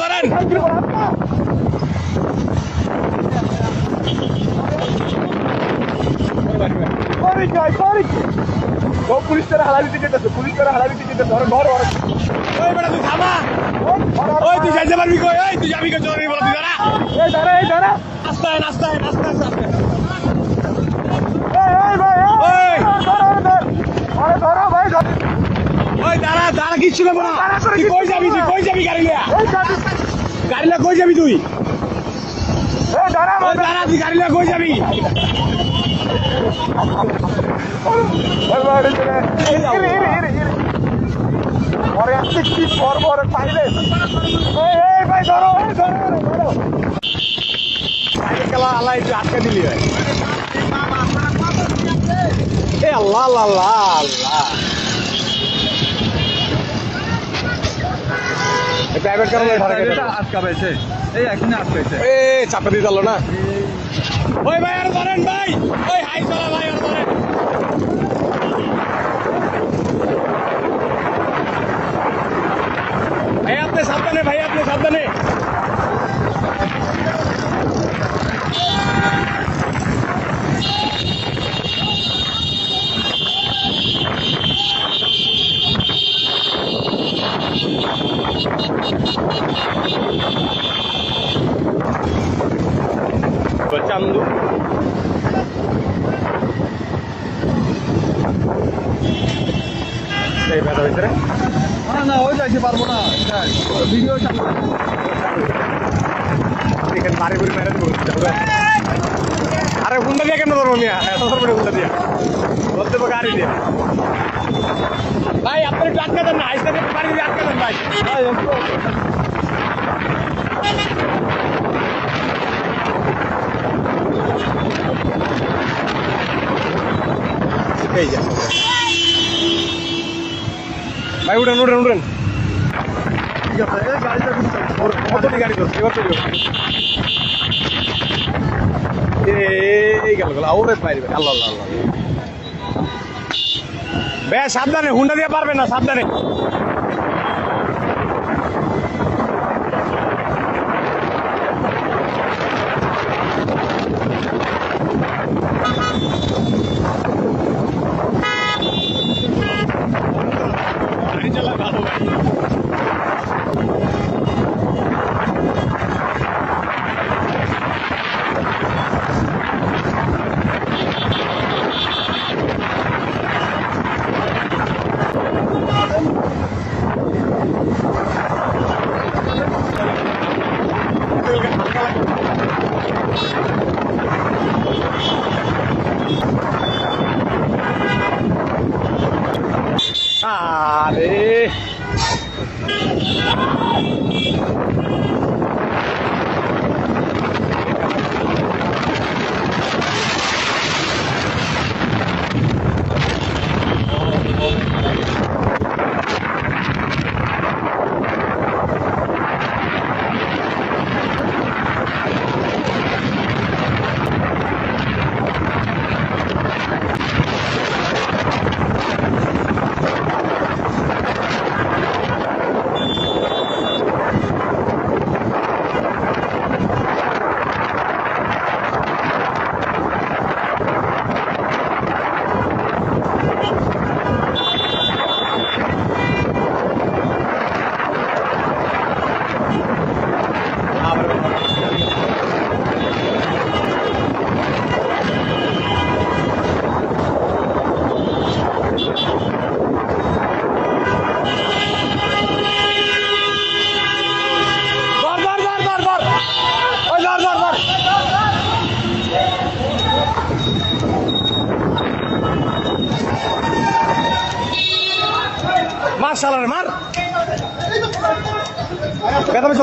ধরেন পরিচয় পরিচয় ও পুলিশ তারা হালা দিতে যেতেছে পুলিশ তারা হালা দিতে যেতেছে ধরো ধরো ধরো ওই বেটা তুই থামা। ওই তুই যাইতে পারবি কই? ওই তুই যাবি কই? চলবি বল তুই দাঁড়া। এই ধরো এই ধরো আস্তে আস্তে আস্তে আস্তে আস্তে এই এই ভাই এই, ওই। এই, ধরো ধরো ধরো আরে ধরো ভাই ধরো ওই দাঁড়া কিচ্ছু নেব না তুই কই যাবি? তুই কই যাবি গাড়ি লিয়া? গাড়ি লিয়া কই যাবি তুই? দাঁড়া তুই গাড়ি লিয়া কই যাবি? পরে আসছে কি পর পর পাইলে এই এই ভাই ধরো ধরো ধরো খেলা আল্লাহ একটু আটকে দিলি ভাই। এ আল্লাহ আল্লাহ আল্লাহ। প্রাইভেট কেটে আটকাবেছে এই এখানে আটকাইছে এ চাপে দিয়ে দিল না। ওই ভাই আর ধরেন ভাই। ওই হাই চলা ভাই আর ধরেন। ভাই আপনি সাবধানে ভাই আপনি সাবধানে। চান্দু। এই ব্যথা হয়েছে রে না না ওই যাইতে পারব না ভিডিও চালু এখানে বাড়ি ঘুরে মেরে দেবো আরে হুন্ডা দিয়ে কেন ধরবো মিয়া? এত ধরবো হুন্ডা দিয়া। ধরতে পারব গাড়ি দিয়ে। ভাই আপনি একটু আটকে দেন না আইসা বাড়ি দিয়ে আটকে দেন ভাই। এই ভাই উঠেন উঠেন উঠেন ঠিক গাড়ি করছে এই সাবধানে হুন্ডা দিয়ে পারবে না সাবধানে গাড়ি চালা ভালো ভাই আরে ধর ধর ধর ধর ধর ওই ধর ধর ধর মার শালারে মার ব্যথা পেয়েছ